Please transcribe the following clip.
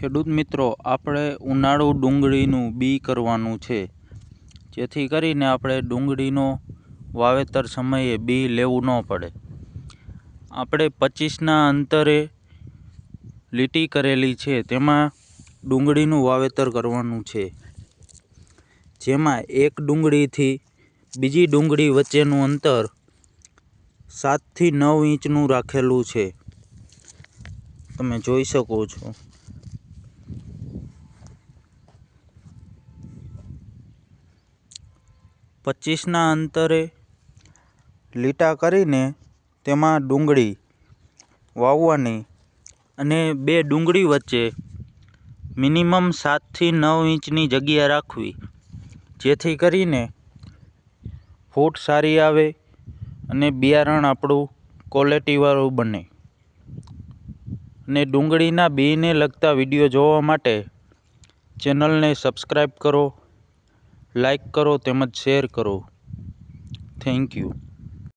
ખેડૂત મિત્રો, આપણે ઉનાળુ ડુંગળીનું બી કરવાનું છે. જેથી કરીને આપણે ડુંગળીનો વાવેતર સમયે બી લેવું ન પડે. આપણે પચીસના અંતરે લીટી કરેલી છે, તેમાં ડુંગળીનું વાવેતર કરવાનું છે. જેમાં એક ડુંગળીથી બીજી ડુંગળી વચ્ચેનું અંતર સાતથી નવ ઇંચનું રાખેલું છે. તમે જોઈ શકો છો. પચીસના અંતરે લીટા કરીને તેમાં ડુંગળી વાવવાની અને બે ડુંગળી વચ્ચે મિનિમમ સાતથી નવ ઇંચની જગ્યા રાખવી, જેથી કરીને ફૂટ સારી આવે અને બિયારણ આપણું ક્વોલિટીવાળું બને. અને ડુંગળીના બીને લગતા વીડિયો જોવા માટે ચેનલને સબસ્ક્રાઈબ કરો. લાઈક કરો તેમજ શેર કરો. Thank you